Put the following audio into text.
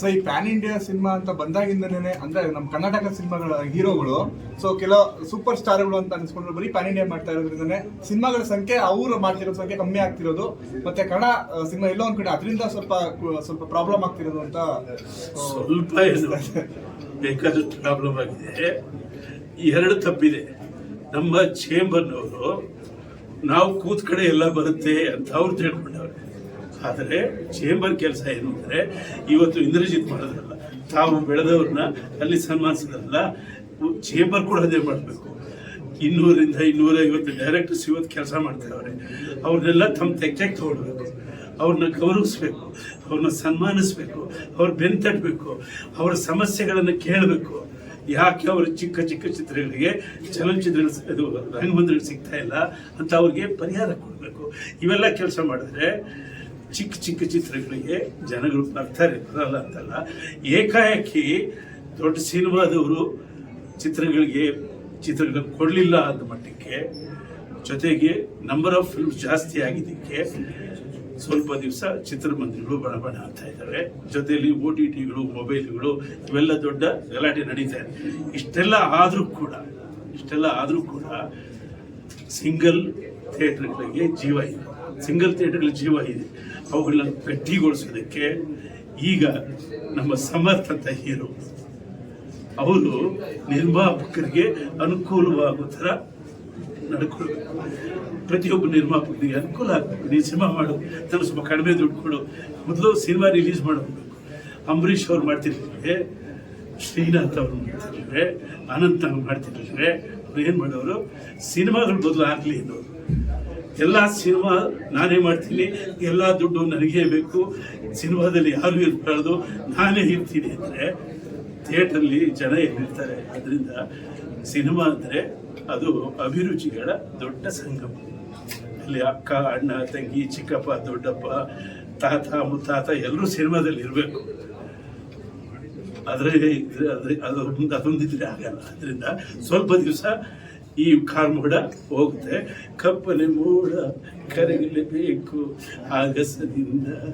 So ಈ PAN India cinema ಅಂತ ಬಂದಾಗಿಂದನೇ ಅಂದ್ರೆ ನಮ್ಮ ಕರ್ನಾಟಕ ಸಿನಿಮಾಗಳ ಹೀರೋಗಳು ಸೊ ಕೆಲವು ಸೂಪರ್ ಸ್ಟಾರ್ಗಳು ಅಂತ ಅನ್ಸ್ಕೊಂಡ್ರೆ ಬರೀ ಪ್ಯಾನ್ ಇಂಡಿಯಾ ಮಾಡ್ತಾ ಇರೋದ್ರಿಂದನೇ ಸಿನಿಮಾಗಳ ಸಂಖ್ಯೆ ಅವರು ಮಾಡ್ತಿರೋ ಸಂಖ್ಯೆ ಕಮ್ಮಿ ಆಗ್ತಿರೋದು. ಮತ್ತೆ ಕನ್ನಡ ಸಿನಿಮಾ ಎಲ್ಲೋ ಒಂದ್ ಕಡೆ ಅದರಿಂದ ಸ್ವಲ್ಪ ಸ್ವಲ್ಪ ಪ್ರಾಬ್ಲಮ್ ಆಗ್ತಿರೋದು ಅಂತ ಸ್ವಲ್ಪ ಬೇಕಾದಷ್ಟು ಪ್ರಾಬ್ಲಮ್ ಆಗಿದೆ. ಎರಡು ತಪ್ಪಿದೆ. ನಮ್ಮ ಚೇಂಬರ್ನವರು ನಾವು ಕೂತ್ ಕಡೆ ಎಲ್ಲ ಬರುತ್ತೆ ಅಂತ ಅವ್ರು ತಿಳ್ಕೊಂಡವ್ರೆ. ಆದರೆ ಚೇಂಬರ್ ಕೆಲಸ ಏನು ಅಂದರೆ ಇವತ್ತು ಇಂದ್ರಜಿತ್ ಮಾಡೋದಲ್ಲ ತಾವು ಬೆಳೆದವ್ರನ್ನ ಅಲ್ಲಿ ಸನ್ಮಾನಿಸೋದಲ್ಲ ಚೇಂಬರ್ ಕೂಡ ಅದೇ ಮಾಡಬೇಕು. ಇನ್ನೂರಿಂದ ಇನ್ನೂರೈವತ್ತು ಡೈರೆಕ್ಟರ್ಸ್ ಇವತ್ತು ಕೆಲಸ ಮಾಡ್ತಾವ್ರೆ ಅವ್ರನ್ನೆಲ್ಲ ತಮ್ಮ ತೆಗ್ಗೆಗೆ ತೊಗೊಳ್ಬೇಕು. ಅವ್ರನ್ನ ಗೌರವಿಸ್ಬೇಕು. ಅವ್ರನ್ನ ಸನ್ಮಾನಿಸ್ಬೇಕು. ಅವ್ರ ಬೆನ್ ತಟ್ಟಬೇಕು ಅವರ ಸಮಸ್ಯೆಗಳನ್ನು ಕೇಳಬೇಕು. ಯಾಕೆ ಅವರು ಚಿಕ್ಕ ಚಿಕ್ಕ ಚಿತ್ರಗಳಿಗೆ ಚಲನಚಿತ್ರಗಳು ಇದು ರಂಗಮಂದಿರಗಳು ಸಿಗ್ತಾ ಇಲ್ಲ ಅಂತ ಅವ್ರಿಗೆ ಪರಿಹಾರ ಕೊಡಬೇಕು. ಇವೆಲ್ಲ ಕೆಲಸ ಮಾಡಿದ್ರೆ ಚಿಕ್ಕ ಚಿಕ್ಕ ಚಿತ್ರಗಳಿಗೆ ಜನಗಳು ಬರ್ತಾರೆ, ಬರಲ್ಲ ಅಂತಲ್ಲ. ಏಕಾಏಕಿ ದೊಡ್ಡ ಸಿನಿಮಾದವರು ಚಿತ್ರಗಳಿಗೆ ಚಿತ್ರಗಳು ಕೊಡಲಿಲ್ಲ ಅಂದ ಮಟ್ಟಕ್ಕೆ ಜೊತೆಗೆ ನಂಬರ್ ಆಫ್ ಫಿಲ್ಮ್ಸ್ ಜಾಸ್ತಿ ಆಗಿದ್ದಕ್ಕೆ ಸ್ವಲ್ಪ ದಿವಸ ಚಿತ್ರಮಂದಿರಗಳು ಬಣ ಬಣ ಅಂತ ಇದ್ದಾವೆ ಜೊತೆಯಲ್ಲಿ ಓ ಟಿ ಟಿಗಳು ಮೊಬೈಲ್ಗಳು ಇವೆಲ್ಲ ದೊಡ್ಡ ಗಲಾಟೆ ನಡೀತಾ ಇದೆ. ಇಷ್ಟೆಲ್ಲ ಆದರೂ ಕೂಡ, ಇಷ್ಟೆಲ್ಲ ಆದರೂ ಕೂಡ ಸಿಂಗಲ್ ಥಿಯೇಟರ್ಗಳಿಗೆ ಜೀವ ಇದೆ ಸಿಂಗಲ್ ಥಿಯೇಟರ್ಗಳ ಜೀವ ಇದೆ. ಅವುಗಳನ್ನ ಗಟ್ಟಿಗೊಳಿಸೋದಕ್ಕೆ ಈಗ ನಮ್ಮ ಸಮರ್ಥ ಅಂತ ಹೀರೋ ಅವರು ನಿರ್ಮಾಪಕರಿಗೆ ಅನುಕೂಲವಾಗೋ ಥರ ನಡ್ಕೊಳ್ಬೇಕು ಪ್ರತಿಯೊಬ್ಬ ನಿರ್ಮಾಪಕರಿಗೆ ಅನುಕೂಲ ಆಗಬೇಕು. ನೀನು ಸಿನಿಮಾ ಮಾಡು, ತನ್ನ ಸ್ವಲ್ಪ ಕಡಿಮೆ ದುಡ್ಡು ಕೊಡು, ಮೊದಲು ಸಿನಿಮಾ ರಿಲೀಸ್ ಮಾಡಬೇಕು. ಅಂಬರೀಷ್ ಅವ್ರು ಮಾಡ್ತಿರ್ತಾರೆ, ಶ್ರೀನಾಥ್ ಅವರು ಮಾಡ್ತಿರ್ಲಿಕ್ಕೆ ಅನಂತ್ ಅವ್ರು ಮಾಡ್ತಿರ್ಲಿಕ್ಕೆ ಅವ್ರು ಏನು ಮಾಡೋರು? ಸಿನಿಮಾಗಳು ಬದಲು ಆಗಲಿ ಅನ್ನೋರು ಎಲ್ಲ ಸಿನಿಮಾ ನಾನೇ ಮಾಡ್ತೀನಿ, ಎಲ್ಲ ದುಡ್ಡು ನನಗೇ ಬೇಕು. ಸಿನಿಮಾದಲ್ಲಿ ಯಾರು ಇರಬಾರ್ದು, ನಾನೇ ಇರ್ತೀನಿ ಅಂದರೆ ಥಿಯೇಟ್ರಲ್ಲಿ ಜನ ಎಲ್ಲಿರ್ತಾರೆ ಅದರಿಂದ ಸಿನಿಮಾ ಅಂದರೆ ಅದು ಅಭಿರುಚಿಗಳ ದೊಡ್ಡ ಸಂಗಮ. ಅಲ್ಲಿ ಅಕ್ಕ, ಅಣ್ಣ, ತಂಗಿ, ಚಿಕ್ಕಪ್ಪ, ದೊಡ್ಡಪ್ಪ, ತಾತ, ಮುತ್ತಾತ ಎಲ್ಲರೂ ಸಿನಿಮಾದಲ್ಲಿ ಇರಬೇಕು. ಆದರೆ ಅದೊಂದು ಅದೊಂದಿದ್ರೆ ಆಗಲ್ಲ. ಅದರಿಂದ ಸ್ವಲ್ಪ ದಿವಸ ಈ ಕಾರ್ಮೋಡ ಹೋಗುತ್ತೆ ಕಪ್ಪನೆ ಮೂಡ ಕರಗಲೇಬೇಕು ಆಗಸದಿಂದ.